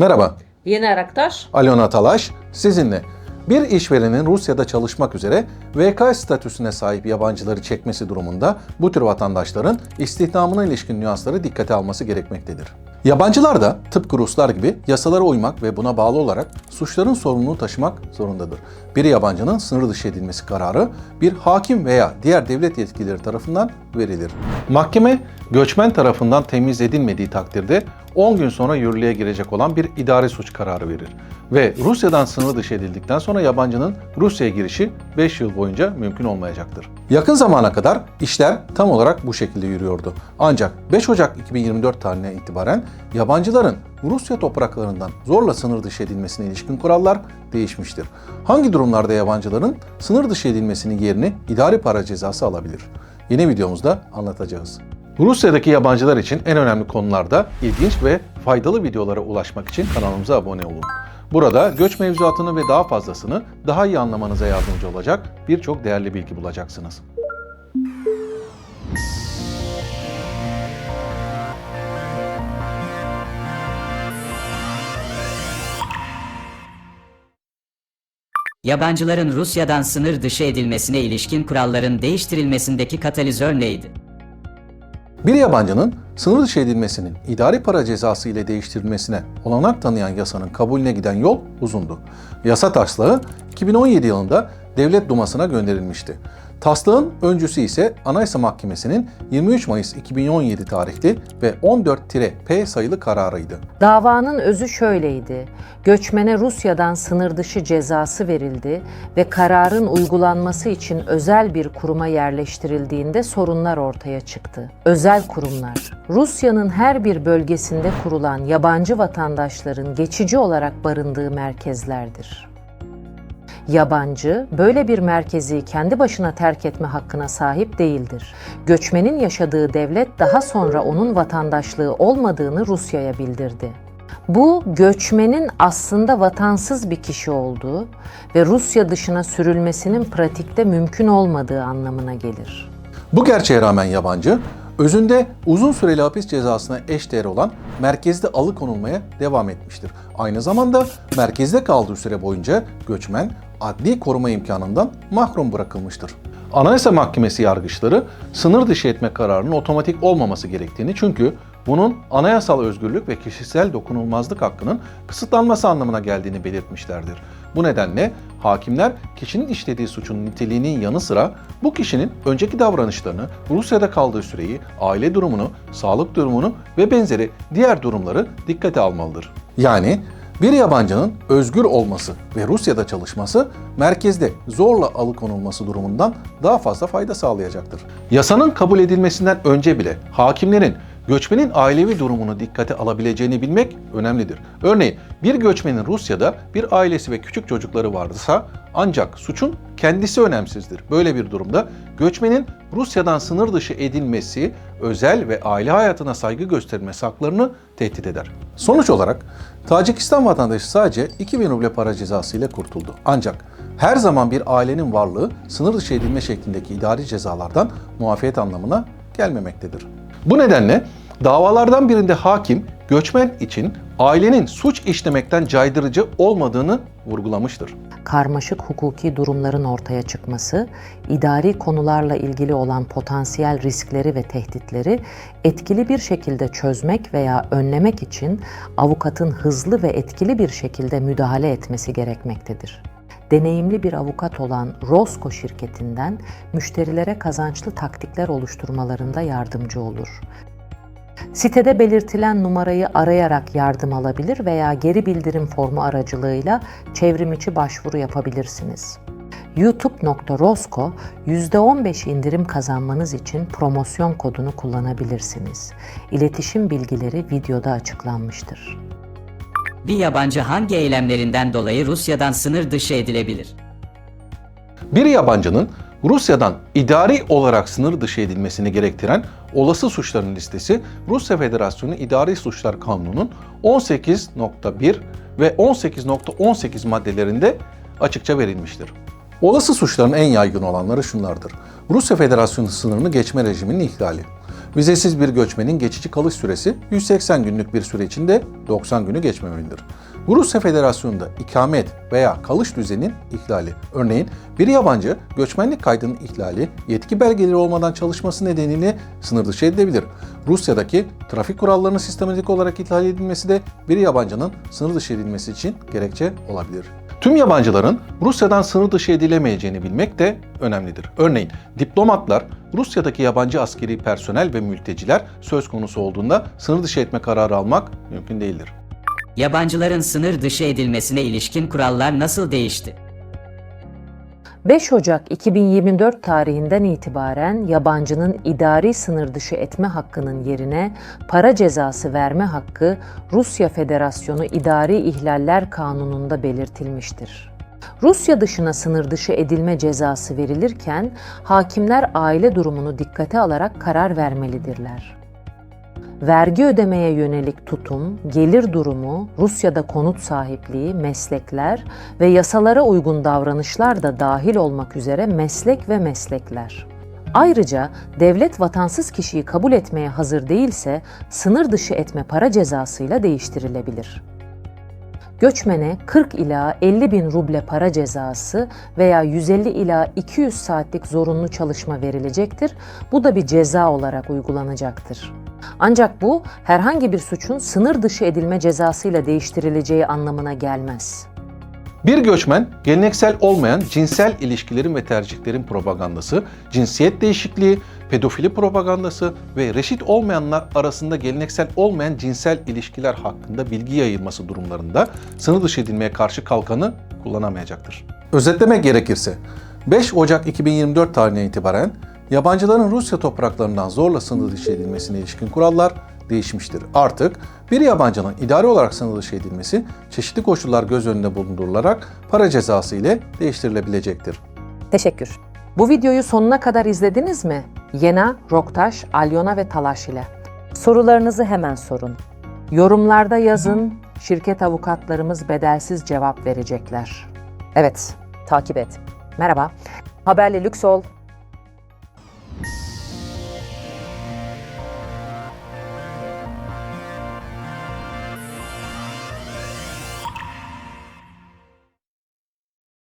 Merhaba, Yener Aktaş. Alona Talaş sizinle. Bir işverenin Rusya'da çalışmak üzere VK statüsüne sahip yabancıları çekmesi durumunda bu tür vatandaşların istihdamına ilişkin nüansları dikkate alması gerekmektedir. Yabancılar da tıpkı Ruslar gibi yasalara uymak ve buna bağlı olarak suçların sorumluluğunu taşımak zorundadır. Bir yabancının sınır dışı edilmesi kararı bir hakim veya diğer devlet yetkilileri tarafından verilir. Mahkeme göçmen tarafından temiz edilmediği takdirde 10 gün sonra yürürlüğe girecek olan bir idari suç kararı verir. Ve Rusya'dan sınır dışı edildikten sonra yabancının Rusya'ya girişi 5 yıl boyunca mümkün olmayacaktır. Yakın zamana kadar işler tam olarak bu şekilde yürüyordu. Ancak 5 Ocak 2024 tarihine itibaren yabancıların Rusya topraklarından zorla sınır dışı edilmesine ilişkin kurallar değişmiştir. Hangi durumlarda yabancıların sınır dışı edilmesinin yerini idari para cezası alabilir? Yeni videomuzda anlatacağız. Rusya'daki yabancılar için en önemli konularda ilginç ve faydalı videolara ulaşmak için kanalımıza abone olun. Burada göç mevzuatını ve daha fazlasını daha iyi anlamanıza yardımcı olacak birçok değerli bilgi bulacaksınız. Yabancıların Rusya'dan sınır dışı edilmesine ilişkin kuralların değiştirilmesindeki katalizör neydi? Bir yabancının sınır dışı edilmesinin idari para cezası ile değiştirilmesine olanak tanıyan yasanın kabulüne giden yol uzundu. Yasa taslağı 2017 yılında Devlet Duması'na gönderilmişti. Taslağın öncüsü ise Anayasa Mahkemesi'nin 23 Mayıs 2017 tarihli ve 14-P sayılı kararıydı. Davanın özü şöyleydi. Göçmene Rusya'dan sınır dışı cezası verildi ve kararın uygulanması için özel bir kuruma yerleştirildiğinde sorunlar ortaya çıktı. Özel kurumlar, Rusya'nın her bir bölgesinde kurulan yabancı vatandaşların geçici olarak barındığı merkezlerdir. Yabancı, böyle bir merkezi kendi başına terk etme hakkına sahip değildir. Göçmenin yaşadığı devlet daha sonra onun vatandaşlığı olmadığını Rusya'ya bildirdi. Bu, göçmenin aslında vatansız bir kişi olduğu ve Rusya dışına sürülmesinin pratikte mümkün olmadığı anlamına gelir. Bu gerçeğe rağmen yabancı, özünde uzun süreli hapis cezasına eşdeğer olan merkezde alıkonulmaya devam etmiştir. Aynı zamanda merkezde kaldığı süre boyunca göçmen adli koruma imkanından mahrum bırakılmıştır. Anayasa Mahkemesi yargıçları sınır dışı etme kararının otomatik olmaması gerektiğini çünkü bunun anayasal özgürlük ve kişisel dokunulmazlık hakkının kısıtlanması anlamına geldiğini belirtmişlerdir. Bu nedenle hakimler kişinin işlediği suçun niteliğinin yanı sıra bu kişinin önceki davranışlarını, Rusya'da kaldığı süreyi, aile durumunu, sağlık durumunu ve benzeri diğer durumları dikkate almalıdır. Yani bir yabancının özgür olması ve Rusya'da çalışması merkezde zorla alıkonulması durumundan daha fazla fayda sağlayacaktır. Yasanın kabul edilmesinden önce bile hakimlerin göçmenin ailevi durumunu dikkate alabileceğini bilmek önemlidir. Örneğin bir göçmenin Rusya'da bir ailesi ve küçük çocukları varsa ancak suçun kendisi önemsizdir. Böyle bir durumda göçmenin Rusya'dan sınır dışı edilmesi, özel ve aile hayatına saygı göstermesi haklarını tehdit eder. Sonuç olarak Tacikistan vatandaşı sadece 2000 ruble para cezası ile kurtuldu. Ancak her zaman bir ailenin varlığı sınır dışı edilme şeklindeki idari cezalardan muafiyet anlamına gelmemektedir. Bu nedenle davalardan birinde hakim göçmen için ailenin suç işlemekten caydırıcı olmadığını vurgulamıştır. karmaşık hukuki durumların ortaya çıkması, idari konularla ilgili olan potansiyel riskleri ve tehditleri etkili bir şekilde çözmek veya önlemek için avukatın hızlı ve etkili bir şekilde müdahale etmesi gerekmektedir. Deneyimli bir avukat olan Rosco şirketinden müşterilere kazançlı taktikler oluşturmalarında yardımcı olur. Sitede belirtilen numarayı arayarak yardım alabilir veya geri bildirim formu aracılığıyla çevrimiçi başvuru yapabilirsiniz. youtube.rosco %15 indirim kazanmanız için promosyon kodunu kullanabilirsiniz. İletişim bilgileri videoda açıklanmıştır. Bir yabancı hangi eylemlerinden dolayı Rusya'dan sınır dışı edilebilir? Bir yabancının Rusya'dan idari olarak sınır dışı edilmesini gerektiren olası suçların listesi Rusya Federasyonu İdari Suçlar Kanunu'nun 18.1 ve 18.18 maddelerinde açıkça verilmiştir. Olası suçların en yaygın olanları şunlardır. Rusya Federasyonu sınırını geçme rejiminin ihlali, Vizesiz bir göçmenin geçici kalış süresi 180 günlük bir süre içinde 90 günü geçmemelidir. Bu Rusya Federasyonu'nda ikamet veya kalış düzeninin ihlali, örneğin bir yabancı göçmenlik kaydının ihlali, yetki belgeleri olmadan çalışması nedeniyle sınır dışı edilebilir. Rusya'daki trafik kurallarının sistematik olarak ihlal edilmesi de bir yabancının sınır dışı edilmesi için gerekçe olabilir. Tüm yabancıların Rusya'dan sınır dışı edilemeyeceğini bilmek de önemlidir. Örneğin diplomatlar Rusya'daki yabancı askeri personel ve mülteciler söz konusu olduğunda sınır dışı etme kararı almak mümkün değildir. Yabancıların sınır dışı edilmesine ilişkin kurallar nasıl değişti? 5 Ocak 2024 tarihinden itibaren yabancının idari sınır dışı etme hakkının yerine para cezası verme hakkı Rusya Federasyonu İdari İhlaller Kanunu'nda belirtilmiştir. Rusya dışına sınır dışı edilme cezası verilirken hakimler aile durumunu dikkate alarak karar vermelidirler. Vergi ödemeye yönelik tutum, gelir durumu, Rusya'da konut sahipliği, meslekler ve yasalara uygun davranışlar da dahil olmak üzere meslek ve meslekler. Ayrıca devlet vatansız kişiyi kabul etmeye hazır değilse sınır dışı etme para cezasıyla değiştirilebilir. Göçmene 40 ila 50 bin ruble para cezası veya 150 ila 200 saatlik zorunlu çalışma verilecektir. Bu da bir ceza olarak uygulanacaktır. Ancak bu herhangi bir suçun sınır dışı edilme cezasıyla değiştirileceği anlamına gelmez. Bir göçmen, geleneksel olmayan cinsel ilişkilerin ve tercihlerin propagandası, cinsiyet değişikliği, pedofili propagandası ve reşit olmayanlar arasında geleneksel olmayan cinsel ilişkiler hakkında bilgi yayılması durumlarında sınır dışı edilmeye karşı kalkanı kullanamayacaktır. Özetlemek gerekirse, 5 Ocak 2024 tarihine itibaren yabancıların Rusya topraklarından zorla sınır dışı edilmesine ilişkin kurallar değişmiştir. Artık bir yabancının idari olarak sınır dışı edilmesi çeşitli koşullar göz önünde bulundurularak para cezası ile değiştirilebilecektir. Teşekkür. Bu videoyu sonuna kadar izlediniz mi? Yena, Roktaş, Alyona ve Talaş ile. Sorularınızı hemen sorun. Yorumlarda yazın, şirket avukatlarımız bedelsiz cevap verecekler. Evet, takip et. Merhaba. Haberli Lüksol